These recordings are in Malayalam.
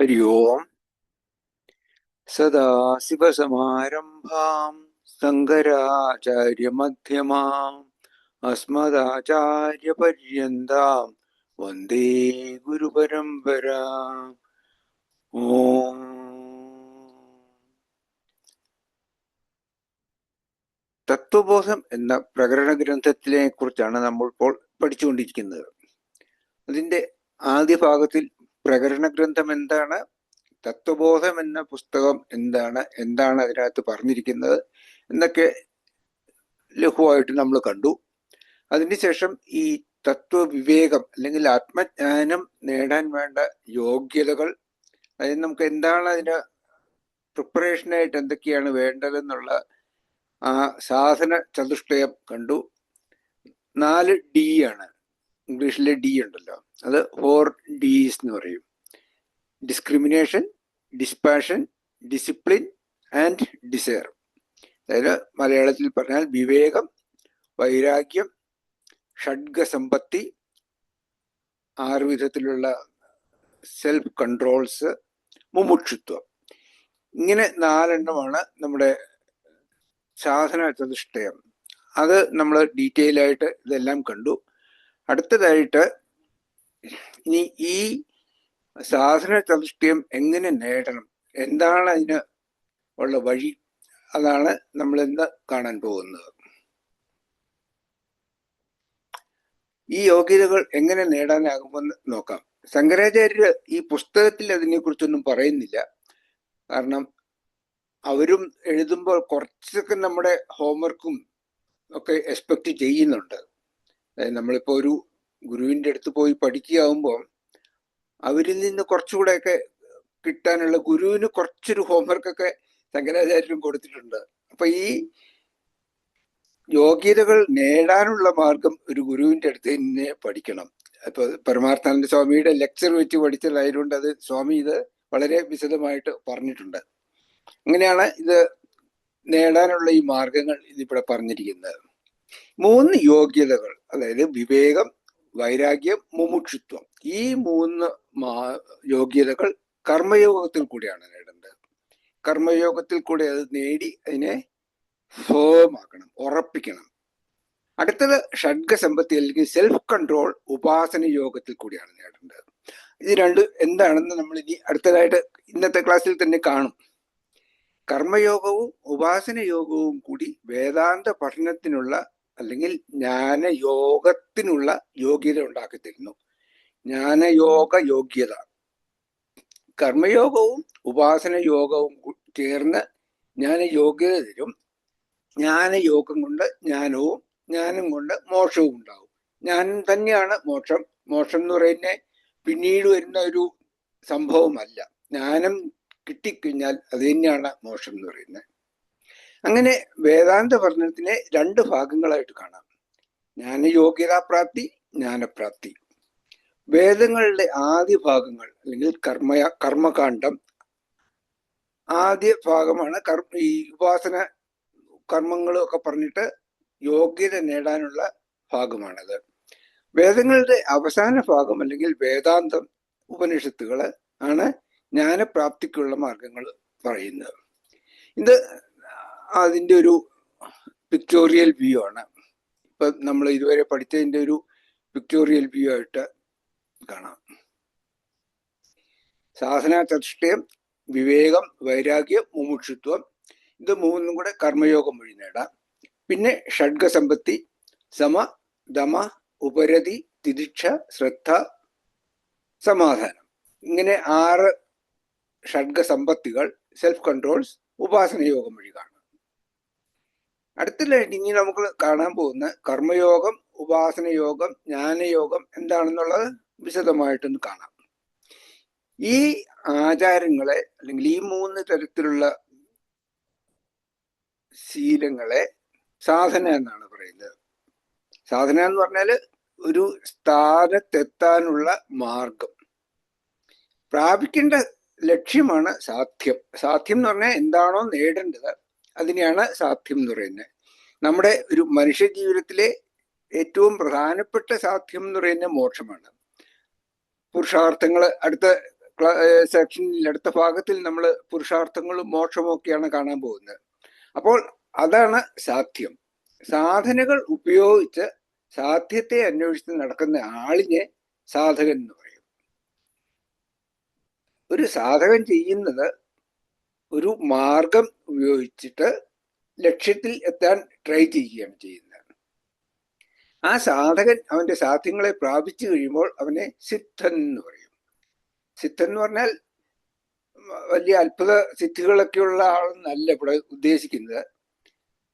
हरि ओम् सदाशिवसमारम्भाम् शङ्कराचार्यमध्यमाम् अस्मदाचार्यपर्यन्ताम् वन्दे गुरुपरम्परा ഓം തത്വബോധം എന്ന പ്രകരണ ഗ്രന്ഥത്തിനെ കുറിച്ചാണ് നമ്മൾ ഇപ്പോൾ പഠിച്ചുകൊണ്ടിരിക്കുന്നത് അതിന്റെ ആദ്യ ഭാഗത്തിൽ പ്രകരണ ഗ്രന്ഥം എന്താണ്? തത്വബോധം എന്ന പുസ്തകം എന്താണ്? എന്താണ് അതിനകത്ത് പറഞ്ഞിരിക്കുന്നത്? എന്നൊക്കെ ലഘുവായിട്ട് നമ്മൾ കണ്ടു. അതിനുശേഷം ഈ തത്വവിവേകം അല്ലെങ്കിൽ ആത്മജ്ഞാനം നേടാൻ വേണ്ട യോഗ്യതകൾ അതിന് നമുക്ക് എന്താണ് അതിന് പ്രിപ്പറേഷനായിട്ട് എന്തൊക്കെയാണ് വേണ്ടതെന്നുള്ള ആ സാധന ചതുഷ്ടയം കണ്ടു. നാല് ഡി ആണ്. ഇംഗ്ലീഷിലെ ഡി ഉണ്ടല്ലോ. അത് ഫോർ ഡിസ് എന്ന് പറയും. Discrimination dispassion discipline and desire അതായത് മലയാളത്തിൽ പറഞ്ഞാൽ വിവേകം വൈരാഗ്യം ഷഡ്ഗസമ്പത്തി ആറ് വിധത്തിലുള്ള സെൽഫ് കൺട്രോൾസ് മുമുക്ഷുത്വം. ഇങ്ങനെ നാലെണ്ണമാണ് നമ്മുടെ സാധന ചതുഷ്ടയം അത് നമ്മൾ ഡീറ്റെയിൽ ആയിട്ട് ഇതെല്ലാം കണ്ടു. അടുത്തതായിട്ട് ഇനി ഈ സാധന ചതുഷ്ടയം എങ്ങനെ നേടണം? എന്താണ് അതിന് ഉള്ള വഴി? അതാണ് നമ്മൾ ഇന്ന് കാണാൻ പോകുന്നത്. ഈ യോഗ്യതകൾ എങ്ങനെ നേടാനാകുമെന്ന് നോക്കാം. ശങ്കരാചാര്യർ ഈ പുസ്തകത്തിൽ അതിനെക്കുറിച്ചൊന്നും പറയുന്നില്ല. കാരണം അവരും എഴുതുമ്പോൾ കുറച്ചൊക്കെ നമ്മുടെ ഹോംവർക്കും ഒക്കെ എക്സ്പെക്ട് ചെയ്യുന്നുണ്ട്. നമ്മളിപ്പോൾ ഒരു ഗുരുവിന്റെ അടുത്ത് പോയി പഠിക്കുകയാകുമ്പോൾ അവരിൽ നിന്ന് കുറച്ചുകൂടെയൊക്കെ കിട്ടാനുള്ള ഗുരുവിന് കുറച്ചൊരു ഹോംവർക്കൊക്കെ ശങ്കരാചാര്യരും കൊടുത്തിട്ടുണ്ട്. അപ്പൊ ഈ യോഗ്യതകൾ നേടാനുള്ള മാർഗം ഒരു ഗുരുവിന്റെ അടുത്ത് തന്നെ പഠിക്കണം. ഇപ്പൊ പരമാർത്ഥാനന്ദ സ്വാമിയുടെ ലെക്ചർ വെച്ച് പഠിച്ചതായതുകൊണ്ട് അത് സ്വാമി ഇത് വളരെ വിശദമായിട്ട് പറഞ്ഞിട്ടുണ്ട്. അങ്ങനെയാണ് ഇത് നേടാനുള്ള ഈ മാർഗങ്ങൾ ഇതിവിടെ പറഞ്ഞിരിക്കുന്നത്. മൂന്ന് യോഗ്യതകൾ. അതായത് വിവേകം വൈരാഗ്യം മുമുക്ഷുത്വം. ഈ മൂന്ന് യോഗ്യതകൾ കർമ്മയോഗത്തിൽ കൂടിയാണ് നേടേണ്ടത്. കർമ്മയോഗത്തിൽ കൂടി അത് നേടി അതിനെ ഫേമാക്കണം ഉറപ്പിക്കണം. അടുത്തത് ഷഡ്ഗ സമ്പത്തി അല്ലെങ്കിൽ സെൽഫ് കൺട്രോൾ ഉപാസന യോഗത്തിൽ കൂടിയാണ് നേടേണ്ടത്. ഇത് രണ്ട് എന്താണെന്ന് നമ്മൾ ഇനി അടുത്തതായിട്ട് ഇന്നത്തെ ക്ലാസ്സിൽ തന്നെ കാണും. കർമ്മയോഗവും ഉപാസന യോഗവും കൂടി വേദാന്ത പഠനത്തിനുള്ള അല്ലെങ്കിൽ ജ്ഞാനയോഗത്തിനുള്ള യോഗ്യത ഉണ്ടാക്കി തരുന്നു ജ്ഞാനയോഗ യോഗ്യത. കർമ്മയോഗവും ഉപാസന യോഗവും ചേർന്ന് ജ്ഞാന യോഗ്യത തരും. ജ്ഞാനയോഗം കൊണ്ട് ജ്ഞാനവും ജ്ഞാനം കൊണ്ട് മോക്ഷവും ഉണ്ടാവും. ജ്ഞാനം തന്നെയാണ് മോക്ഷം. മോക്ഷം എന്ന് പറയുന്ന പിന്നീട് വരുന്ന ഒരു സംഭവമല്ല. ജ്ഞാനം കിട്ടിക്കഴിഞ്ഞാൽ അത് തന്നെയാണ് മോക്ഷം എന്ന് പറയുന്നത്. അങ്ങനെ വേദാന്ത പഠനത്തിനെ രണ്ട് ഭാഗങ്ങളായിട്ട് കാണാം. ജ്ഞാനയോഗ്യതാപ്രാപ്തി ജ്ഞാനപ്രാപ്തി. വേദങ്ങളുടെ ആദ്യ ഭാഗങ്ങൾ അല്ലെങ്കിൽ കർമ്മ കർമ്മകാന്ഡം ആദ്യ ഭാഗമാണ് കർമ്മ ഈ ഉപാസന കർമ്മങ്ങളും ഒക്കെ പറഞ്ഞിട്ട് യോഗ്യത നേടാനുള്ള ഭാഗമാണത്. വേദങ്ങളുടെ അവസാന ഭാഗം അല്ലെങ്കിൽ വേദാന്തം ഉപനിഷത്തുകൾ ആണ് ജ്ഞാനപ്രാപ്തിക്കുള്ള മാർഗങ്ങൾ പറയുന്നത്. ഇത് അതിന്റെ ഒരു പിക്ടോറിയൽ വ്യൂ ആണ്. ഇപ്പൊ നമ്മൾ ഇതുവരെ പഠിച്ചതിന്റെ ഒരു പിക്ടോറിയൽ വ്യൂ ആയിട്ട് കാണാം. സാധന ചതുഷ്ടയം വിവേകം വൈരാഗ്യം മുമുക്ഷുത്വം ഇത് മൂന്നും കൂടെ കർമ്മയോഗം വഴി നേടാം. പിന്നെ ഷഡ്ഗസമ്പത്തി സമ ദമ ഉപരതി തിരിക്ഷ ശ്രദ്ധ സമാധാനം. ഇങ്ങനെ ആറ് ഷഡ്ഗസമ്പത്തികൾ സെൽഫ് കൺട്രോൾസ് ഉപാസന യോഗം വഴി കാണാം. അടുത്തതായിട്ട് ഇനി നമുക്ക് കാണാൻ പോകുന്ന കർമ്മയോഗം ഉപാസന യോഗം ജ്ഞാനയോഗം എന്താണെന്നുള്ളത് വിശദമായിട്ടൊന്ന് കാണാം. ഈ ആചാരങ്ങളെ അല്ലെങ്കിൽ ഈ മൂന്ന് തരത്തിലുള്ള ശീലങ്ങളെ സാധന എന്നാണ് പറയുന്നത്. സാധന എന്ന് പറഞ്ഞാൽ ഒരു സ്ഥാനത്തെത്താനുള്ള മാർഗം. പ്രാപിക്കേണ്ട ലക്ഷ്യമാണ് സാധ്യം. സാധ്യം എന്ന് പറഞ്ഞാൽ എന്താണോ നേടേണ്ടത്. അതിനെയാണ് സാധ്യം എന്ന് പറയുന്നത്. നമ്മുടെ ഒരു മനുഷ്യ ജീവിതത്തിലെ ഏറ്റവും പ്രധാനപ്പെട്ട സാധ്യം എന്ന് പറയുന്നത് മോക്ഷമാണ്. പുരുഷാർത്ഥങ്ങൾ അടുത്ത സെക്ഷനിൽ അടുത്ത ഭാഗത്തിൽ നമ്മൾ പുരുഷാർത്ഥങ്ങളും മോക്ഷമൊക്കെയാണ് കാണാൻ പോകുന്നത്. അപ്പോൾ അതാണ് സാധ്യം. സാധനകൾ ഉപയോഗിച്ച് സാധ്യത്തെ അന്വേഷിച്ച് നടക്കുന്ന ആളിനെ സാധകൻ എന്ന് പറയും. ഒരു സാധകൻ ചെയ്യുന്നത് ഒരു മാർഗം ഉപയോഗിച്ചിട്ട് ലക്ഷ്യത്തിൽ എത്താൻ ട്രൈ ചെയ്യുകയാണ് ചെയ്യുന്നത്. ആ സാധകൻ അവന്റെ സാധ്യങ്ങളെ പ്രാപിച്ചു കഴിയുമ്പോൾ അവനെ സിദ്ധൻ എന്ന് പറയും. സിദ്ധൻ എന്ന് പറഞ്ഞാൽ വലിയ അത്ഭുത സിദ്ധികളൊക്കെയുള്ള ആളെന്നല്ല ഇവിടെ ഉദ്ദേശിക്കുന്നത്.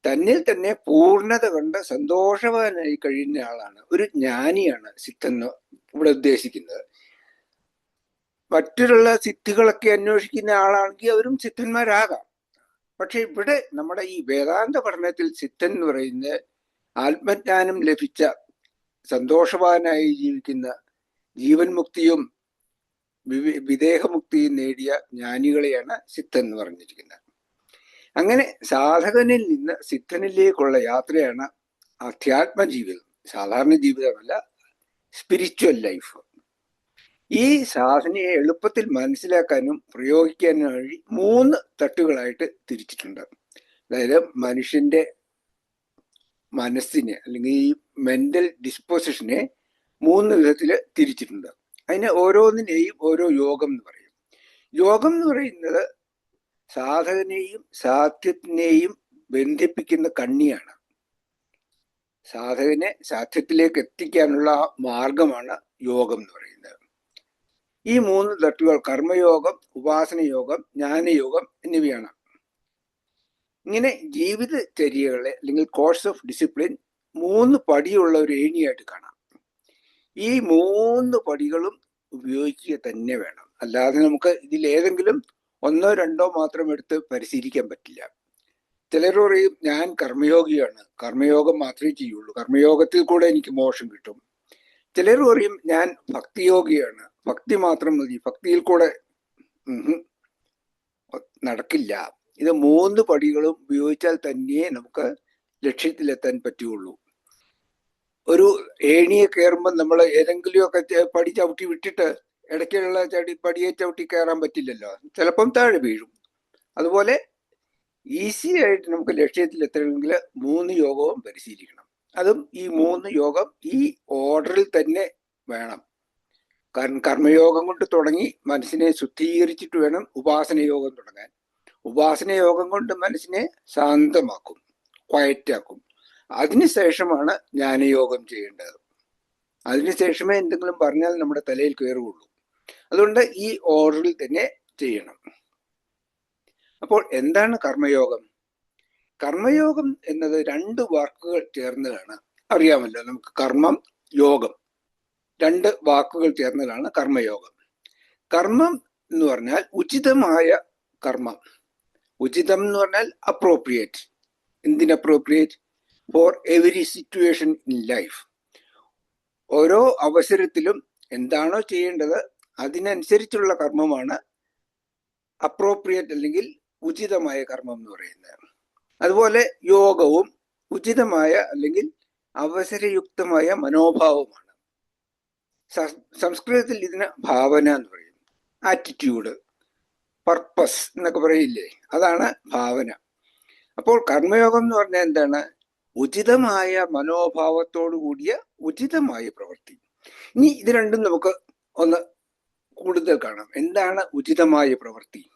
തന്നിൽ തന്നെ പൂർണത കണ്ട് സന്തോഷവാനായി കഴിയുന്ന ആളാണ്. ഒരു ജ്ഞാനിയാണ് സിദ്ധൻ ഇവിടെ ഉദ്ദേശിക്കുന്നത്. മറ്റുള്ള സിദ്ധികളൊക്കെ അന്വേഷിക്കുന്ന ആളാണെങ്കിൽ അവരും സിദ്ധന്മാരാകാം. പക്ഷെ ഇവിടെ നമ്മുടെ ഈ വേദാന്ത പഠനത്തിൽ സിദ്ധൻ എന്ന് പറയുന്നത് ആത്മജ്ഞാനം ലഭിച്ച സന്തോഷവാനായി ജീവിക്കുന്ന ജീവൻ മുക്തിയും വിദേഹമുക്തിയും നേടിയ ജ്ഞാനികളെയാണ് സിദ്ധൻ എന്ന് പറഞ്ഞിരിക്കുന്നത്. അങ്ങനെ സാധകനിൽ നിന്ന് സിദ്ധനിലേക്കുള്ള യാത്രയാണ് അധ്യാത്മ ജീവിതം സാധാരണ ജീവിതമല്ല സ്പിരിച്വൽ ലൈഫ് ഈ സാധനയെ എളുപ്പത്തിൽ മനസ്സിലാക്കാനും പ്രയോഗിക്കാനും വഴി മൂന്ന് തട്ടുകളായിട്ട് തിരിച്ചിട്ടുണ്ട്. അതായത് മനുഷ്യന്റെ മനസ്സിനെ അല്ലെങ്കിൽ ഈ മെന്റൽ ഡിസ്പോസിഷനെ മൂന്ന് വിധത്തിൽ തിരിച്ചിട്ടുണ്ട്. അതിന് ഓരോന്നിനെയും ഓരോ യോഗം എന്ന് പറയും. യോഗം എന്ന് പറയുന്നത് സാധകനെയും സാധ്യത്തിനെയും ബന്ധിപ്പിക്കുന്ന കണ്ണിയാണ്. സാധകനെ സാധ്യത്തിലേക്ക് എത്തിക്കാനുള്ള മാർഗമാണ് യോഗം എന്ന് പറയുന്നത്. ഈ മൂന്ന് തട്ടുകൾ കർമ്മയോഗം ഉപാസനയോഗം ജ്ഞാനയോഗം എന്നിവയാണ്. ഇങ്ങനെ ജീവിതചര്യകളെ അല്ലെങ്കിൽ കോഴ്സ് ഓഫ് ഡിസിപ്ലിൻ മൂന്ന് പടിയുള്ള ഒരു ഏണിയായിട്ട് കാണാം. ഈ മൂന്ന് പടികളും ഉപയോഗിക്കുക തന്നെ വേണം. അല്ലാതെ നമുക്ക് ഇതിൽ ഏതെങ്കിലും ഒന്നോ രണ്ടോ മാത്രം എടുത്ത് പരിശീലിക്കാൻ പറ്റില്ല. ചിലർ പറയും ഞാൻ കർമ്മയോഗിയാണ്. കർമ്മയോഗം മാത്രമേ ചെയ്യുള്ളൂ. കർമ്മയോഗത്തിൽ കൂടെ എനിക്ക് മോശം കിട്ടും. ചിലർ പറയും ഞാൻ ഭക്തിയോഗിയാണ്. ഭക്തി മാത്രം മതി. ഭക്തിയിൽ കൂടെ നടക്കില്ല. ഇത് മൂന്ന് പടികളും ഉപയോഗിച്ചാൽ തന്നെ നമുക്ക് ലക്ഷ്യത്തിലെത്താൻ പറ്റുകയുള്ളൂ. ഒരു ഏണിയെ കയറുമ്പോൾ നമ്മൾ ഏതെങ്കിലുമൊക്കെ പടി ചവിട്ടി വിട്ടിട്ട് ഇടയ്ക്കുള്ള ചടി പടിയെ ചവിട്ടി കയറാൻ പറ്റില്ലല്ലോ. ചിലപ്പം താഴെ വീഴും. അതുപോലെ ഈസി ആയിട്ട് നമുക്ക് ലക്ഷ്യത്തിൽ എത്തണമെങ്കിൽ മൂന്ന് യോഗവും പരിശീലിക്കണം. അതും ഈ മൂന്ന് യോഗം ഈ ഓർഡറിൽ തന്നെ വേണം. കാരണം കർമ്മയോഗം കൊണ്ട് തുടങ്ങി മനസ്സിനെ ശുദ്ധീകരിച്ചിട്ട് വേണം ഉപാസന യോഗം തുടങ്ങാൻ. ഉപാസന യോഗം കൊണ്ട് മനസ്സിനെ ശാന്തമാക്കും ക്വയറ്റാക്കും അതിനുശേഷമാണ് ജ്ഞാനയോഗം ചെയ്യേണ്ടത്. അതിനുശേഷമേ എന്തെങ്കിലും പറഞ്ഞാൽ നമ്മുടെ തലയിൽ കയറുകയുള്ളൂ. അതുകൊണ്ട് ഈ ഓർഡറിൽ തന്നെ ചെയ്യണം. അപ്പോൾ എന്താണ് കർമ്മയോഗം? കർമ്മയോഗം എന്നത് രണ്ട് വാക്കുകൾ ചേർന്നതാണ്. അറിയാമല്ലോ നമുക്ക് കർമ്മം യോഗം. രണ്ട് വാക്കുകൾ ചേർന്നതാണ് കർമ്മയോഗം. കർമ്മം എന്ന് പറഞ്ഞാൽ ഉചിതമായ കർമ്മം. ഉചിതം എന്ന് പറഞ്ഞാൽ അപ്രോപ്രിയേറ്റ് എന്തിന് appropriate for every situation in life ഓരോ അവസരത്തിലും എന്താണോ ചെയ്യേണ്ടത് അതിനനുസരിച്ചുള്ള കർമ്മമാണ് അപ്രോപ്രിയേറ്റ് അല്ലെങ്കിൽ ഉചിതമായ കർമ്മം എന്ന് പറയുന്നത്. അതുപോലെ യോഗവും ഉചിതമായ അല്ലെങ്കിൽ അവസരയുക്തമായ മനോഭാവമാണ് സംസ്കൃതത്തിൽ ഇതിന് ഭാവന എന്ന് പറയും. ആറ്റിറ്റ്യൂഡ് പർപ്പസ് എന്നൊക്കെ പറയില്ലേ? അതാണ് ഭാവന. അപ്പോൾ കർമ്മയോഗം എന്ന് പറഞ്ഞാൽ എന്താണ്? ഉചിതമായ മനോഭാവത്തോടു കൂടിയ ഉചിതമായ പ്രവൃത്തി. ഇനി ഇത് രണ്ടും നമുക്ക് ഒന്ന് കൂടുതൽ കാണാം. എന്താണ് ഉചിതമായ പ്രവൃത്തി?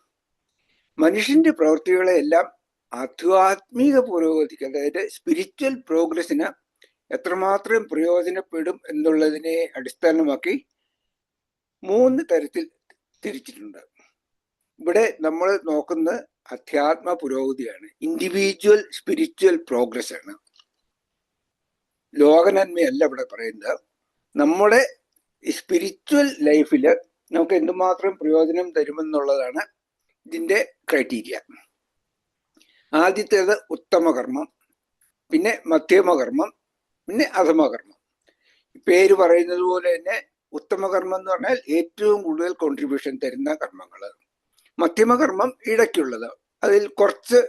മനുഷ്യന്റെ പ്രവൃത്തികളെ എല്ലാം ആധ്യാത്മിക പുരോഗതിക്ക് അതായത് സ്പിരിച്വൽ പ്രോഗ്രസിന് എത്രമാത്രം പ്രയോജനപ്പെടും എന്നുള്ളതിനെ അടിസ്ഥാനമാക്കി മൂന്ന് തരത്തിൽ തിരിച്ചിട്ടുണ്ട്. ഇവിടെ നമ്മൾ നോക്കുന്ന അധ്യാത്മ പുരോഗതിയാണ്. ഇൻഡിവിജ്വൽ സ്പിരിച്വൽ പ്രോഗ്രസ് ആണ്. ലോകനന്മയല്ല ഇവിടെ പറയുന്നത്. നമ്മുടെ സ്പിരിച്വൽ ലൈഫിൽ നമുക്ക് എന്തുമാത്രം പ്രയോജനം തരുമെന്നുള്ളതാണ് ഇതിന്റെ ക്രൈറ്റീരിയ ആദ്യത്തേത് ഉത്തമകർമ്മം പിന്നെ മധ്യമകർമ്മം പിന്നെ അധമകർമ്മം. പേര് പറയുന്നത് പോലെ തന്നെ ഉത്തമകർമ്മം എന്ന് പറഞ്ഞാൽ ഏറ്റവും കൂടുതൽ കോൺട്രിബ്യൂഷൻ തരുന്ന കർമ്മങ്ങൾ മധ്യമകർമ്മം ഇടയ്ക്കുള്ളത്. അതിൽ കുറച്ച്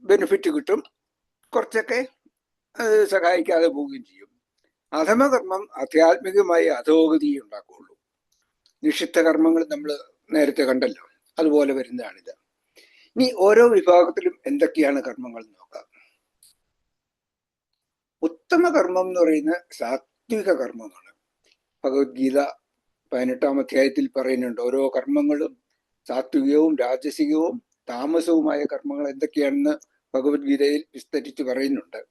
ബെനിഫിറ്റ് കിട്ടും. കുറച്ചൊക്കെ സഹായിക്കാതെ പോവുകയും ചെയ്യും. അധമകർമ്മം ആധ്യാത്മികമായി അധോഗതി ഉണ്ടാക്കുകയുള്ളൂ. നിഷിദ്ധ കർമ്മങ്ങൾ നമ്മൾ നേരത്തെ കണ്ടല്ലോ. അതുപോലെ വരുന്നതാണിത്. ഇനി ഓരോ വിഭാഗത്തിലും എന്തൊക്കെയാണ് കർമ്മങ്ങൾ നോക്കാം. ഉത്തമ കർമ്മം എന്ന് പറയുന്ന സാത്വിക കർമ്മമാണ് ഭഗവത്ഗീത പതിനെട്ടാം അധ്യായത്തിൽ പറയുന്നുണ്ട് ഓരോ കർമ്മങ്ങളും സാത്വികവും രാജസികവും താമസവുമായ കർമ്മങ്ങൾ എന്തൊക്കെയാണെന്ന് ഭഗവത്ഗീതയിൽ വിസ്തരിച്ച് പറയുന്നുണ്ട്.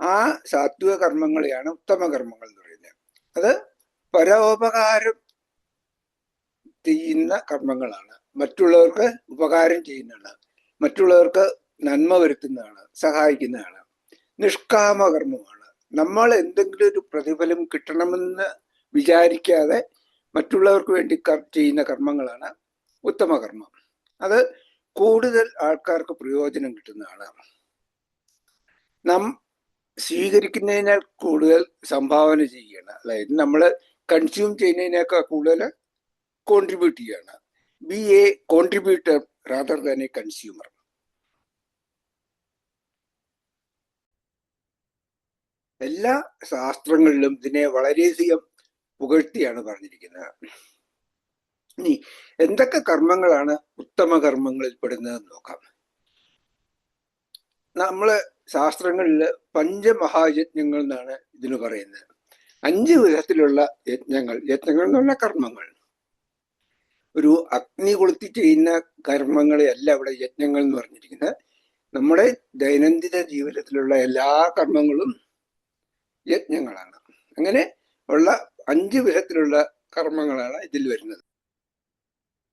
ആ സാത്വിക കർമ്മങ്ങളെയാണ് ഉത്തമ കർമ്മങ്ങൾ എന്ന് പറയുന്നത്. അത് പരോപകാരം ചെയ്യുന്ന കർമ്മങ്ങളാണ്. മറ്റുള്ളവർക്ക് ഉപകാരം ചെയ്യുന്നതാണ്. മറ്റുള്ളവർക്ക് നന്മ വരുത്തുന്നതാണ് സഹായിക്കുന്നതാണ്. നിഷ്കാമ കർമ്മമാണ് നമ്മൾ എന്തെങ്കിലും ഒരു പ്രതിഫലം കിട്ടണമെന്ന് വിചാരിക്കാതെ മറ്റുള്ളവർക്ക് വേണ്ടി ചെയ്യുന്ന കർമ്മങ്ങളാണ് ഉത്തമകർമ്മം. അത് കൂടുതൽ ആൾക്കാർക്ക് പ്രയോജനം കിട്ടുന്നതാണ്. നാം സ്വീകരിക്കുന്നതിനാൽ കൂടുതൽ സംഭാവന ചെയ്യുകയാണ്. അതായത് നമ്മൾ കൺസ്യൂം ചെയ്യുന്നതിനേക്കാൾ കൂടുതൽ കോൺട്രിബ്യൂട്ട് ചെയ്യുകയാണ് be a contributor rather than a consumer എല്ലാ ശാസ്ത്രങ്ങളിലും ഇതിനെ വളരെയധികം പുകഴ്ത്തിയാണ് പറഞ്ഞിരിക്കുന്നത്. ഇനി എന്തൊക്കെ കർമ്മങ്ങളാണ് ഉത്തമ കർമ്മങ്ങളിൽ പെടുന്നതെന്ന് നോക്കാം. നമ്മൾ ശാസ്ത്രങ്ങളിൽ പഞ്ചമഹായജ്ഞങ്ങൾ എന്നാണ് ഇതിന് പറയുന്നത്. അഞ്ച് വിധത്തിലുള്ള യജ്ഞങ്ങൾ. യജ്ഞങ്ങൾ എന്ന് പറഞ്ഞാൽ കർമ്മങ്ങൾ. ഒരു അഗ്നി കൊളുത്തി ചെയ്യുന്ന കർമ്മങ്ങളെയല്ല അവിടെ യജ്ഞങ്ങൾ എന്ന് പറഞ്ഞിരിക്കുന്നത്. നമ്മുടെ ദൈനംദിന ജീവിതത്തിലുള്ള എല്ലാ കർമ്മങ്ങളും യജ്ഞങ്ങളാണ്. അങ്ങനെ ഉള്ള അഞ്ച് വിധത്തിലുള്ള കർമ്മങ്ങളാണ് ഇതിൽ വരുന്നത്.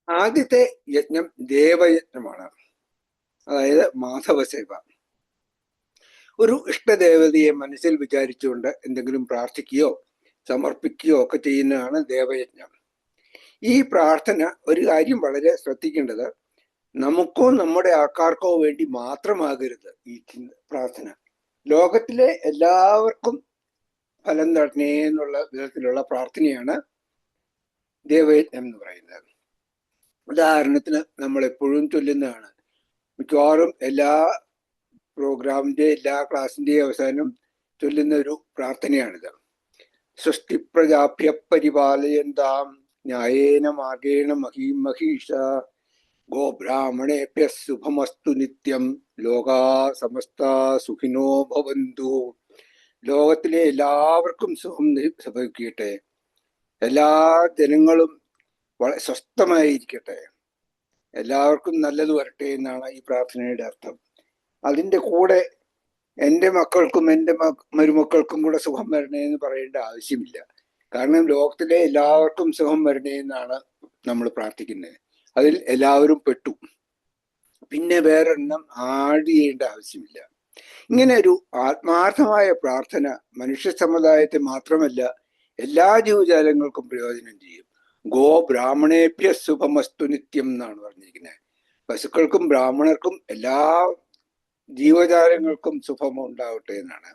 ആദ്യത്തെ യജ്ഞം ദേവയജ്ഞമാണ്. അതായത് മാധവസേവ. ഒരു ഇഷ്ടദേവതയെ മനസ്സിൽ വിചാരിച്ചുകൊണ്ട് എന്തെങ്കിലും പ്രാർത്ഥിക്കുകയോ സമർപ്പിക്കുകയോ ഒക്കെ ചെയ്യുന്നതാണ് ദേവയജ്ഞം. ഈ പ്രാർത്ഥന ഒരു കാര്യം വളരെ ശ്രദ്ധിക്കേണ്ടത് നമുക്കോ നമ്മുടെ ആൾക്കാർക്കോ വേണ്ടി മാത്രമാകരുത് ഈ പ്രാർത്ഥന. ലോകത്തിലെ എല്ലാവർക്കും ഫലം തരണേ എന്നുള്ള വിധത്തിലുള്ള പ്രാർത്ഥനയാണ് ദേവയജ്ഞം എന്ന് പറയുന്നത്. ഉദാഹരണത്തിന് നമ്മൾ എപ്പോഴും ചൊല്ലുന്നതാണ് മിക്കവാറും എല്ലാ പ്രോഗ്രാമിന്റെ എല്ലാ ക്ലാസ്സിന്റെയും അവസാനം ചൊല്ലുന്ന ഒരു പ്രാർത്ഥനയാണിത്. സൃഷ്ടി പ്രജാഭ്യ പരിപാലയന്താം ന്യായേന മാർഗേണ മഹീം മഹീഷ ഗോബ്രാഹ്മണേഭ്യ ശുഭമസ്തു നിത്യം. ലോകാ സമസ്ത സുഖിനോ ഭവന്തു. ലോകത്തിലെ എല്ലാവർക്കും സുഖം സംഭവിക്കട്ടെ. എല്ലാ ജനങ്ങളും വളരെ സ്വസ്ഥമായിരിക്കട്ടെ. എല്ലാവർക്കും നല്ലത് വരട്ടെ എന്നാണ് ഈ പ്രാർത്ഥനയുടെ അർത്ഥം. അതിന്റെ കൂടെ എന്റെ മക്കൾക്കും എന്റെ മരുമക്കൾക്കും കൂടെ സുഖം വരണേ എന്ന് പറയേണ്ട ആവശ്യമില്ല. കാരണം ലോകത്തിലെ എല്ലാവർക്കും സുഖം വരണേ എന്നാണ് നമ്മൾ പ്രാർത്ഥിക്കുന്നത്. അതിൽ എല്ലാവരും പെട്ടു. പിന്നെ വേറൊരെണ്ണം ആഡ് ചെയ്യേണ്ട ആവശ്യമില്ല. ഇങ്ങനെ ഒരു ആത്മാർത്ഥമായ പ്രാർത്ഥന മനുഷ്യ സമുദായത്തെ മാത്രമല്ല എല്ലാ ജീവജാലങ്ങൾക്കും പ്രയോജനം ചെയ്യും. ഗോ ബ്രാഹ്മണേഭ്യ ശുഭമസ്തു നിത്യം എന്നാണ് പറഞ്ഞിരിക്കുന്നത്. പശുക്കൾക്കും ബ്രാഹ്മണർക്കും എല്ലാ ജീവജാലങ്ങൾക്കും ശുഭം ഉണ്ടാവട്ടെ എന്നാണ്.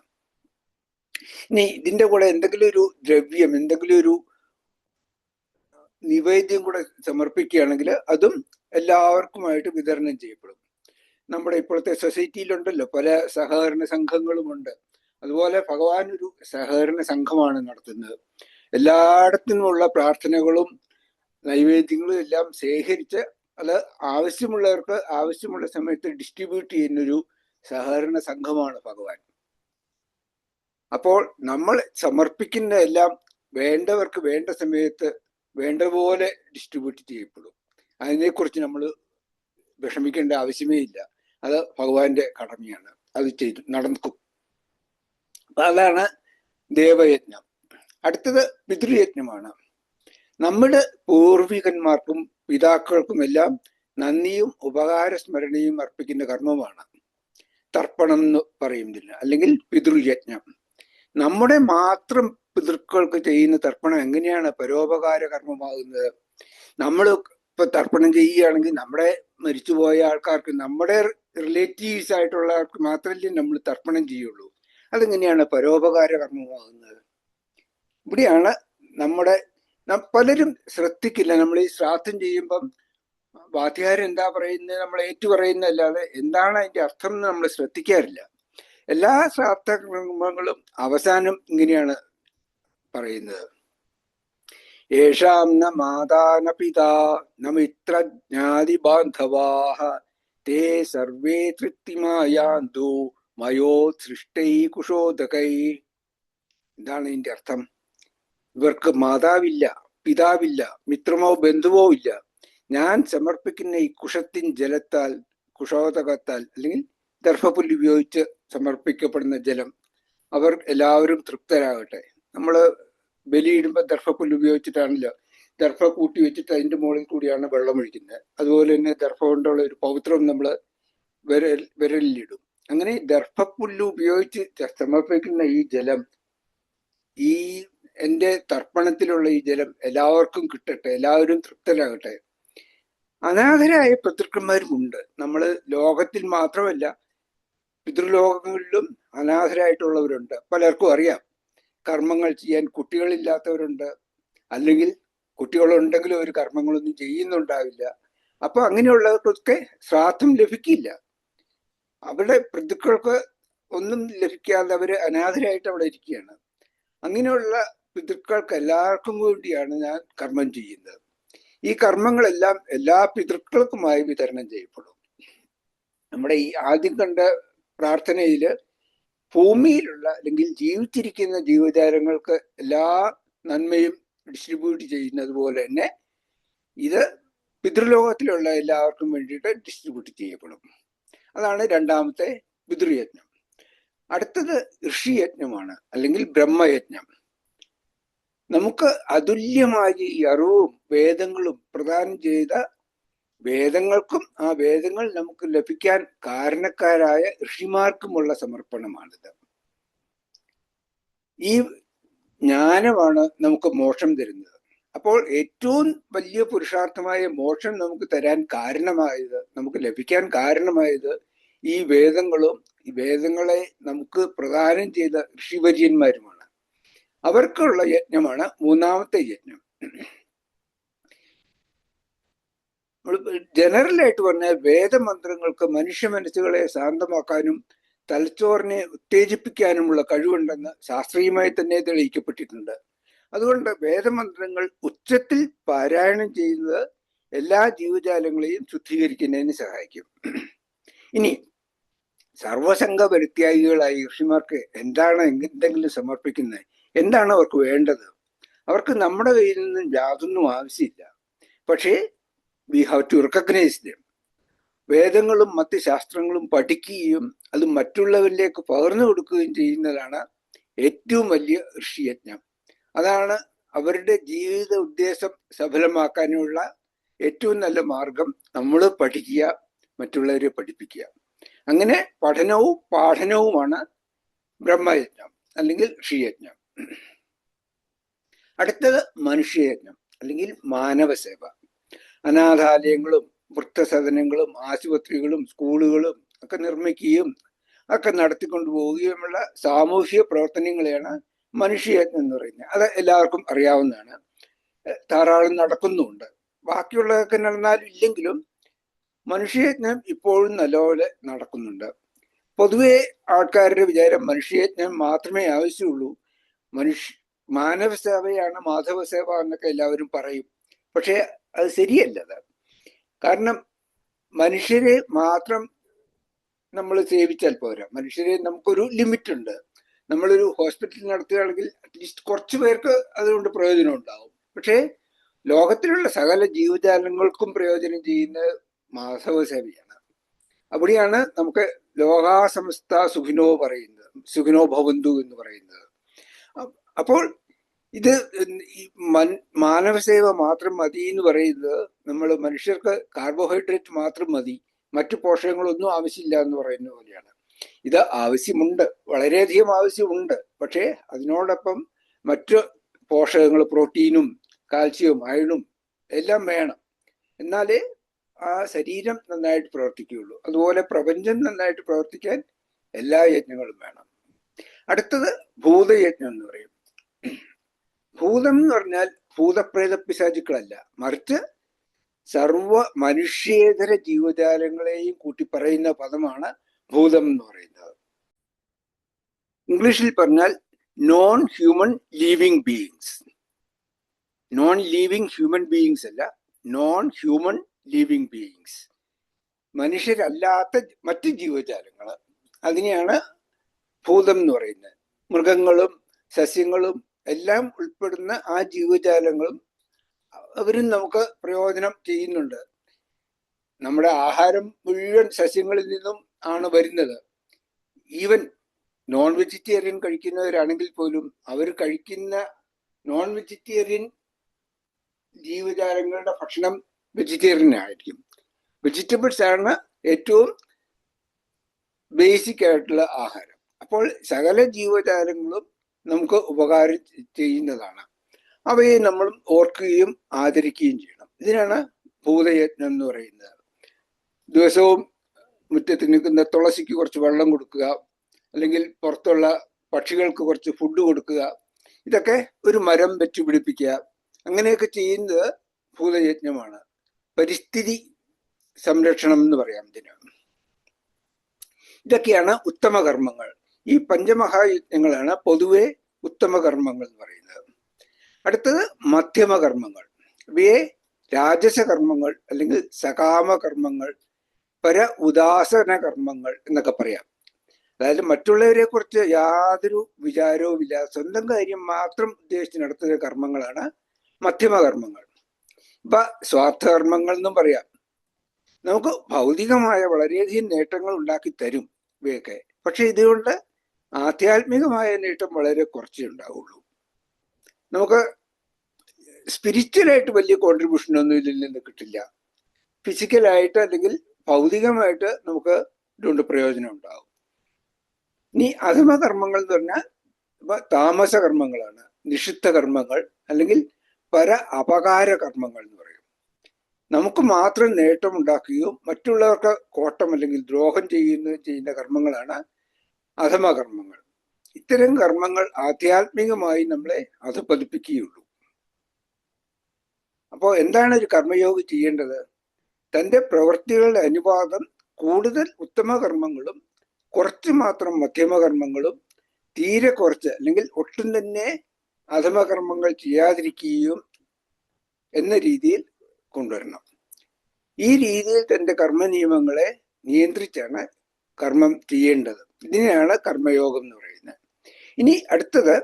ഇനി ഇതിന്റെ കൂടെ എന്തെങ്കിലും ഒരു ദ്രവ്യം എന്തെങ്കിലും ഒരു നിവേദ്യം കൂടെ സമർപ്പിക്കുകയാണെങ്കിൽ അതും എല്ലാവർക്കുമായിട്ട് വിതരണം ചെയ്യപ്പെടും. നമ്മുടെ ഇപ്പോഴത്തെ സൊസൈറ്റിയിലുണ്ടല്ലോ പല സഹകരണ സംഘങ്ങളുമുണ്ട്. അതുപോലെ ഭഗവാൻ ഒരു സഹകരണ സംഘമാണ് നടത്തുന്നത്. എല്ലായിടത്തുനിന്നുള്ള പ്രാർത്ഥനകളും നൈവേദ്യങ്ങളും എല്ലാം ശേഖരിച്ച് അത് ആവശ്യമുള്ളവർക്ക് ആവശ്യമുള്ള സമയത്ത് ഡിസ്ട്രിബ്യൂട്ട് ചെയ്യുന്നൊരു സഹകരണ സംഘമാണ് ഭഗവാൻ. അപ്പോൾ നമ്മൾ സമർപ്പിക്കുന്ന എല്ലാം വേണ്ടവർക്ക് വേണ്ട സമയത്ത് വേണ്ട പോലെ ഡിസ്ട്രിബ്യൂട്ട് ചെയ്യപ്പെടും. അതിനെക്കുറിച്ച് നമ്മൾ വിഷമിക്കേണ്ട ആവശ്യമേ ഇല്ല. അത് ഭഗവാന്റെ കടമയാണ്. അത് ചെയ്തു നടക്കും. അതാണ് ദേവയജ്ഞം. അടുത്തത് പിതൃയജ്ഞമാണ്. നമ്മുടെ പൂർവികന്മാർക്കും പിതാക്കൾക്കും എല്ലാം നന്ദിയും ഉപകാര സ്മരണയും അർപ്പിക്കുന്ന കർമ്മമാണ്. തർപ്പണം എന്ന് പറയുന്നില്ല. അല്ലെങ്കിൽ പിതൃയജ്ഞം. നമ്മുടെ മാത്രം പിതൃക്കൾക്ക് ചെയ്യുന്ന തർപ്പണം എങ്ങനെയാണ് പരോപകാര കർമ്മമാകുന്നത്? നമ്മൾ ഇപ്പൊ തർപ്പണം ചെയ്യുകയാണെങ്കിൽ നമ്മുടെ മരിച്ചുപോയ ആൾക്കാർക്ക് നമ്മുടെ റിലേറ്റീവ്സ് ആയിട്ടുള്ളവർക്ക് മാത്രമല്ലേ നമ്മൾ തർപ്പണം ചെയ്യുള്ളൂ. അതെങ്ങനെയാണ് പരോപകാര കർമ്മമാകുന്നത്? ഇവിടെയാണ് നമ്മുടെ പലരും ശ്രദ്ധിക്കില്ല. നമ്മൾ ഈ ശ്രാദ്ധം ചെയ്യുമ്പം വാദ്യാരൻ എന്താ പറയുന്നത് നമ്മൾ ഏറ്റു പറയുന്നതല്ലാതെ എന്താണ് അതിന്റെ അർത്ഥം എന്ന് നമ്മൾ ശ്രദ്ധിക്കാറില്ല. എല്ലാ ശ്രാദ്ധ കർമ്മങ്ങളും അവസാനം ഇങ്ങനെയാണ് പറയുന്നത്. യേഷാം ന മാതാ ന പിതാ ന മിത്രജ്ഞാതി ബാന്ധവാഹ തേ സർവേ തൃപ്തിമായാന്തു മയോ സൃഷ്ടൈ കുശോദകൈ എന്താണ് ഇതിന്റെ അർത്ഥം. ഇവർക്ക് മാതാവില്ല പിതാവില്ല മിത്രമോ ബന്ധുവോ ഇല്ല. ഞാൻ സമർപ്പിക്കുന്ന ഈ കുഷത്തിൻ ജലത്താൽ കുഷോദകത്താൽ അല്ലെങ്കിൽ ദർഭപുല്ല് ഉപയോഗിച്ച് സമർപ്പിക്കപ്പെടുന്ന ജലം അവർ എല്ലാവരും തൃപ്തരാകട്ടെ. നമ്മൾ ബലിയിടുമ്പോൾ ദർഭപുല്ല് ഉപയോഗിച്ചിട്ടാണല്ലോ ദർഭ കൂട്ടി വെച്ചിട്ട് അതിന്റെ മുകളിൽ കൂടിയാണ് വെള്ളം ഒഴിക്കുന്നത്. അതുപോലെ തന്നെ ദർഭ കൊണ്ടുള്ള ഒരു പൗത്രം നമ്മൾ വിരൽ വിരലിലിടും. അങ്ങനെ ദർഭപ്പുല്ല് ഉപയോഗിച്ച് സമർപ്പിക്കുന്ന ഈ ജലം ഈ എന്റെ തർപ്പണത്തിലുള്ള ഈ ജലം എല്ലാവർക്കും കിട്ടട്ടെ എല്ലാവരും തൃപ്തരാകട്ടെ. അനാഥരായ പിതൃക്കന്മാരുമുണ്ട് നമ്മൾ ലോകത്തിൽ മാത്രമല്ല പിതൃലോകങ്ങളിലും അനാഥരായിട്ടുള്ളവരുണ്ട്. പലർക്കും അറിയാം. കർമ്മങ്ങൾ ചെയ്യാൻ കുട്ടികളില്ലാത്തവരുണ്ട്. അല്ലെങ്കിൽ കുട്ടികളുണ്ടെങ്കിലും ഒരു കർമ്മങ്ങളൊന്നും ചെയ്യുന്നുണ്ടാവില്ല. അപ്പൊ അങ്ങനെയുള്ളവർക്കൊക്കെ ശ്രാദ്ധം ലഭിക്കില്ല. അവിടെ പിതൃക്കൾക്ക് ഒന്നും ലഭിക്കാതെ അവർ അനാഥരായിട്ട് അവിടെ ഇരിക്കുകയാണ്. അങ്ങനെയുള്ള പിതൃക്കൾക്ക് എല്ലാവർക്കും വേണ്ടിയാണ് ഞാൻ കർമ്മം ചെയ്യുന്നത്. ഈ കർമ്മങ്ങളെല്ലാം എല്ലാ പിതൃക്കൾക്കുമായി വിതരണം ചെയ്യപ്പെടും. നമ്മുടെ ഈ ആദ്യം കണ്ട പ്രാർത്ഥനയിൽ ഭൂമിയിലുള്ള അല്ലെങ്കിൽ ജീവിച്ചിരിക്കുന്ന ജീവജാലങ്ങൾക്ക് എല്ലാ നന്മയും ഡിസ്ട്രിബ്യൂട്ട് ചെയ്യുന്നത് പോലെ തന്നെ ഇത് പിതൃലോകത്തിലുള്ള എല്ലാവർക്കും വേണ്ടിയിട്ട് ഡിസ്ട്രിബ്യൂട്ട് ചെയ്യപ്പെടും. അതാണ് രണ്ടാമത്തെ പിതൃയജ്ഞം അടുത്തത് ഋഷിയജ്ഞമാണ് അല്ലെങ്കിൽ ബ്രഹ്മയജ്ഞം നമുക്ക് അതുല്യമായി ഈ അറിവും വേദങ്ങളും പ്രദാനം ചെയ്ത വേദങ്ങൾക്കും ആ വേദങ്ങൾ നമുക്ക് ലഭിക്കാൻ കാരണക്കാരായ ഋഷിമാർക്കുമുള്ള സമർപ്പണമാണിത്. ഈ ജ്ഞാനമാണ് നമുക്ക് മോക്ഷം തരുന്നത്. അപ്പോൾ ഏറ്റവും വലിയ പുരുഷാർത്ഥമായ മോക്ഷം നമുക്ക് തരാൻ കാരണമായത് നമുക്ക് ലഭിക്കാൻ കാരണമായത് ഈ വേദങ്ങളും ഈ വേദങ്ങളെ നമുക്ക് പ്രദാനം ചെയ്ത ഋഷിവര്യന്മാരുമാണ്. അവർക്കുള്ള യജ്ഞമാണ് മൂന്നാമത്തെ യജ്ഞം. ജനറലായിട്ട് പറഞ്ഞാൽ വേദമന്ത്രങ്ങൾക്ക് മനുഷ്യ മനസ്സുകളെ ശാന്തമാക്കാനും തലച്ചോറിനെ ഉത്തേജിപ്പിക്കാനുമുള്ള കഴിവുണ്ടെന്ന് ശാസ്ത്രീയമായി തന്നെ തെളിയിക്കപ്പെട്ടിട്ടുണ്ട്. അതുകൊണ്ട് വേദമന്ത്രങ്ങൾ ഉച്ചത്തിൽ പാരായണം ചെയ്യുന്നത് എല്ലാ ജീവജാലങ്ങളെയും ശുദ്ധീകരിക്കുന്നതിന് സഹായിക്കും. ഇനി സർവസംഘ പരിത്യാഗികളായ ഋഷിമാർക്ക് എന്താണ് എന്തെങ്കിലും സമർപ്പിക്കുന്നത്? എന്താണ് അവർക്ക് വേണ്ടത്? അവർക്ക് നമ്മുടെ കയ്യിൽ നിന്നും യാതൊന്നും ആവശ്യമില്ല. പക്ഷേ we have to recognise them വേദങ്ങളും മറ്റ് ശാസ്ത്രങ്ങളും പഠിക്കുകയും അത് മറ്റുള്ളവരിലേക്ക് പകർന്നു കൊടുക്കുകയും ചെയ്യുന്നതാണ് ഏറ്റവും വലിയ ഋഷിയജ്ഞം. അതാണ് അവരുടെ ജീവിത ഉദ്ദേശം സഫലമാക്കാനുള്ള ഏറ്റവും നല്ല മാർഗം നമ്മൾ പഠിക്കുക മറ്റുള്ളവരെ പഠിപ്പിക്കുക. അങ്ങനെ പഠനവും പാഠനവുമാണ് ബ്രഹ്മയജ്ഞം അല്ലെങ്കിൽ ഋഷിയജ്ഞം. അടുത്തത് മനുഷ്യയജ്ഞം അല്ലെങ്കിൽ മാനവസേവ. അനാഥാലയങ്ങളും വൃദ്ധസദനങ്ങളും ആശുപത്രികളും സ്കൂളുകളും ഒക്കെ നിർമ്മിക്കുകയും ഒക്കെ നടത്തിക്കൊണ്ടു പോവുകയുമുള്ള സാമൂഹിക പ്രവർത്തനങ്ങളെയാണ് മനുഷ്യയജ്ഞം എന്ന് പറയുന്നത്. അത് എല്ലാവർക്കും അറിയാവുന്നതാണ്. ധാരാളം നടക്കുന്നുമുണ്ട് ബാക്കിയുള്ളതൊക്കെ നടന്നാലും ഇല്ലെങ്കിലും മനുഷ്യയജ്ഞം ഇപ്പോഴും നല്ലപോലെ നടക്കുന്നുണ്ട്. പൊതുവെ ആൾക്കാരുടെ വിചാരം മനുഷ്യയജ്ഞം മാത്രമേ ആവശ്യമുള്ളൂ. മനുഷ്യ മാനവ സേവയാണ് മാധവ സേവ എന്നൊക്കെ എല്ലാവരും പറയും. പക്ഷേ അത് ശരിയല്ല അത്. കാരണം മനുഷ്യരെ മാത്രം നമ്മൾ സേവിച്ചാൽ പോരാ. മനുഷ്യരെ നമുക്കൊരു ലിമിറ്റ് ഉണ്ട് നമ്മളൊരു ഹോസ്പിറ്റൽ നടത്തുകയാണെങ്കിൽ അറ്റ്ലീസ്റ്റ് കുറച്ച് പേർക്ക് അതുകൊണ്ട് പ്രയോജനം ഉണ്ടാവും. പക്ഷേ ലോകത്തിലുള്ള സകല ജീവജാലങ്ങൾക്കും പ്രയോജനം ചെയ്യുന്ന മാധവ സേവയാണ്. അവിടെയാണ് നമുക്ക് ലോകാസമസ്ത സുഖിനോ പറയുന്നത്. സുഖിനോ ഭവന്തു എന്ന് പറയുന്നത്. അപ്പോൾ ഇത് മാനവസേവ മാത്രം മതി എന്ന് പറയുന്നത് നമ്മൾ മനുഷ്യർക്ക് കാർബോഹൈഡ്രേറ്റ് മാത്രം മതി. മറ്റു പോഷകങ്ങളൊന്നും ആവശ്യമില്ല എന്ന് പറയുന്ന പോലെയാണ്. ഇത് ആവശ്യമുണ്ട്. വളരെയധികം ആവശ്യമുണ്ട്. പക്ഷേ അതിനോടൊപ്പം മറ്റു പോഷകങ്ങൾ പ്രോട്ടീനും കാൽസ്യവും അയണും എല്ലാം വേണം. എന്നാലേ ആ ശരീരം നന്നായിട്ട് പ്രവർത്തിക്കുകയുള്ളൂ. അതുപോലെ പ്രപഞ്ചം നന്നായിട്ട് പ്രവർത്തിക്കാൻ എല്ലാ യജ്ഞങ്ങളും വേണം. അടുത്തത് ഭൂതയജ്ഞം എന്ന് പറയും. ഭൂതം എന്ന് പറഞ്ഞാൽ ഭൂതപ്രേത പിശാചുക്കളല്ല. മറിച്ച് സർവ മനുഷ്യേതര ജീവജാലങ്ങളെയും കൂട്ടി പറയുന്ന പദമാണ് ഭൂതം എന്ന് പറയുന്നത്. ഇംഗ്ലീഷിൽ പറഞ്ഞാൽ non human living beings non living human beings അല്ല നോൺ ഹ്യൂമൻ ലീവിങ് ബീയിങ്സ് മനുഷ്യരല്ലാത്ത മറ്റ് ജീവജാലങ്ങൾ. അതിനെയാണ് ഭൂതം എന്ന് പറയുന്നത്. മൃഗങ്ങളും സസ്യങ്ങളും എല്ലാം ഉൾപ്പെടുന്ന ആ ജീവജാലങ്ങളും അവരും നമുക്ക് പ്രയോജനം ചെയ്യുന്നുണ്ട്. നമ്മുടെ ആഹാരം മുഴുവൻ സസ്യങ്ങളിൽ നിന്നും ആണ് വരുന്നത്. ഈവൻ നോൺ വെജിറ്റേറിയൻ കഴിക്കുന്നവരാണെങ്കിൽ പോലും അവർ കഴിക്കുന്ന നോൺ വെജിറ്റേറിയൻ ജീവജാലങ്ങളുടെ ഭക്ഷണം വെജിറ്റേറിയൻ ആയിരിക്കും. വെജിറ്റബിൾസ് ആണ് ഏറ്റവും ബേസിക് ആയിട്ടുള്ള ആഹാരം. അപ്പോൾ സകല ജീവജാലങ്ങളും നമുക്ക് ഉപകാരം ചെയ്യുന്നതാണ്. അവയെ നമ്മൾ ഓർക്കുകയും ആദരിക്കുകയും ചെയ്യണം. ഇതിനാണ് ഭൂതയജ്ഞം എന്ന് പറയുന്നത്. ദിവസവും മുറ്റത്ത് നിൽക്കുന്ന തുളസിക്ക് കുറച്ച് വെള്ളം കൊടുക്കുക അല്ലെങ്കിൽ പുറത്തുള്ള പക്ഷികൾക്ക് കുറച്ച് ഫുഡ് കൊടുക്കുക ഇതൊക്കെ ഒരു മരം വെച്ച് പിടിപ്പിക്കുക. അങ്ങനെയൊക്കെ ചെയ്യുന്നത് ഭൂതയജ്ഞമാണ്. പരിസ്ഥിതി സംരക്ഷണം എന്ന് പറയാം ഇതിന്. ഇതൊക്കെയാണ് ഉത്തമ കർമ്മങ്ങൾ. ഈ പഞ്ചമഹായജ്ഞങ്ങളാണ് പൊതുവെ ഉത്തമകർമ്മങ്ങൾ എന്ന് പറയുന്നത്. അടുത്തത് മധ്യമകർമ്മങ്ങൾ. ഇവയെ രാജസ കർമ്മങ്ങൾ അല്ലെങ്കിൽ സകാമകർമ്മങ്ങൾ പര ഉദാസന കർമ്മങ്ങൾ എന്നൊക്കെ പറയാം. അതായത് മറ്റുള്ളവരെ കുറിച്ച് യാതൊരു വിചാരവും ഇല്ല. സ്വന്തം കാര്യം മാത്രം ഉദ്ദേശിച്ച് നടത്തുന്ന കർമ്മങ്ങളാണ് മധ്യമകർമ്മങ്ങൾ. ഇപ്പൊ സ്വാർത്ഥകർമ്മങ്ങൾ എന്നും പറയാം. നമുക്ക് ഭൗതികമായ വളരെയധികം നേട്ടങ്ങൾ ഉണ്ടാക്കി തരും ഇവയൊക്കെ. പക്ഷെ ഇതുകൊണ്ട് ആധ്യാത്മികമായ നേട്ടം വളരെ കുറച്ചേ ഉണ്ടാവുള്ളൂ. നമുക്ക് സ്പിരിച്വലായിട്ട് വലിയ കോൺട്രിബ്യൂഷൻ ഒന്നും ഇതിൽ നിന്ന് കിട്ടില്ല. ഫിസിക്കലായിട്ട് അല്ലെങ്കിൽ ഭൗതികമായിട്ട് നമുക്ക് ഇതുകൊണ്ട് പ്രയോജനം ഉണ്ടാവും. ഇനി അധമകർമ്മങ്ങൾ എന്ന് പറഞ്ഞാൽ താമസ കർമ്മങ്ങളാണ്. നിഷിദ്ധ കർമ്മങ്ങൾ അല്ലെങ്കിൽ പര അപകാര കർമ്മങ്ങൾ എന്ന് പറയും. നമുക്ക് മാത്രം നേട്ടം ഉണ്ടാക്കുകയും മറ്റുള്ളവർക്ക് കോട്ടം അല്ലെങ്കിൽ ദ്രോഹം ചെയ്യുന്ന ചെയ്യുന്ന കർമ്മങ്ങളാണ് അധമ കർമ്മങ്ങൾ ഇത്തരം കർമ്മങ്ങൾ ആധ്യാത്മികമായി നമ്മളെ അധപതിപ്പിക്കുകയുള്ളൂ. അപ്പോൾ എന്താണ് ഒരു കർമ്മയോഗി ചെയ്യേണ്ടത്? തന്റെ പ്രവൃത്തികളുടെ അനുപാതം കൂടുതൽ ഉത്തമകർമ്മങ്ങളും കുറച്ച് മാത്രം മധ്യമകർമ്മങ്ങളും തീരെ കുറച്ച് അല്ലെങ്കിൽ ഒട്ടും തന്നെ അധമകർമ്മങ്ങൾ ചെയ്യാതിരിക്കുകയും എന്ന രീതിയിൽ കൊണ്ടുവരണം. ഈ രീതിയിൽ തന്റെ കർമ്മ നിയമങ്ങളെ നിയന്ത്രിച്ചാണ് കർമ്മം ചെയ്യേണ്ടത്. ഇതിനെയാണ് കർമ്മയോഗം എന്ന് പറയുന്നത്. ഇനി അടുത്തത്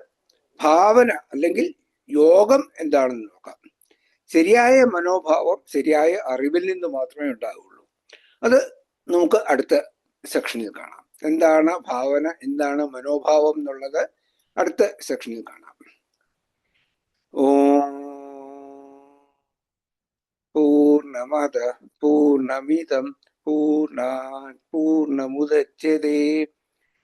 ഭാവന അല്ലെങ്കിൽ യോഗം എന്താണെന്ന് നോക്കാം. ശരിയായ മനോഭാവം ശരിയായ അറിവിൽ നിന്ന് മാത്രമേ ഉണ്ടാവുള്ളൂ. അത് നമുക്ക് അടുത്ത സെക്ഷനിൽ കാണാം. എന്താണ് ഭാവന എന്താണ് മനോഭാവം എന്നുള്ളത് അടുത്ത സെക്ഷനിൽ കാണാം. ഓ പൂർണമത പൂർണമിതം പൂർണ പൂർണമുദച്യതേ